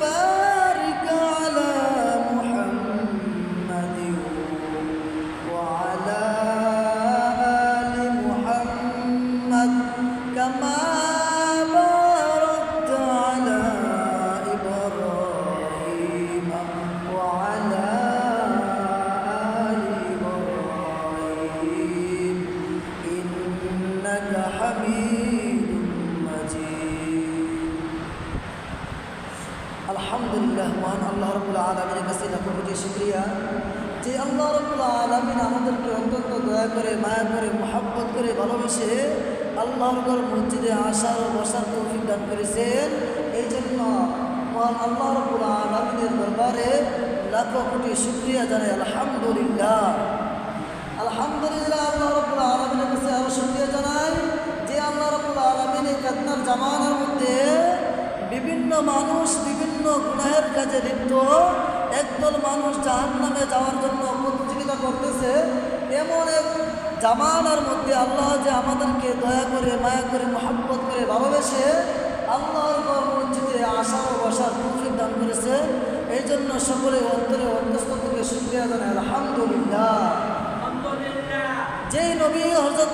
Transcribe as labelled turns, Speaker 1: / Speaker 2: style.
Speaker 1: ba আলহামদুলিল্লাহ, মহান আল্লাহ রবুল আলমিনের কাছে লাখো কোটি শুক্রিয়া। যে আল্লাহ রবুল আলমিন আমাদেরকে অত্যন্ত দয়া করে, মায়া করে, মোহাব্বত করে ভালোবেসে আল্লাহর ঘর মসজিদে আসার ও বসার তৌফিক দান করেছেন। এই জন্য মহান আল্লাহ রবুল আলমিনের দরবারে লাখো কোটি শুক্রিয়া জানাই, আলহামদুলিল্লাহ। আলহামদুলিল্লাহ বিভিন্ন মানুষ বিভিন্ন গুনাহের কাজে লিপ্ত। একদল মানুষ জাহান নামে যাওয়ার জন্য প্রতিযোগিতা করতেছে। এমন এক জামানার মধ্যে আল্লাহ যে আমাদেরকে দয়া করে মায়া করে মোহাব্বত করে ভালোবেসে আল্লাহর মসজিদে আসা ও বসার তৌফিক দান করেছে। এই জন্য সকলে অন্তরে অন্তস্থ থেকে শুক্রিয়া জানাই। আলহামদুলিল্লাহ। যেই নবী হজরত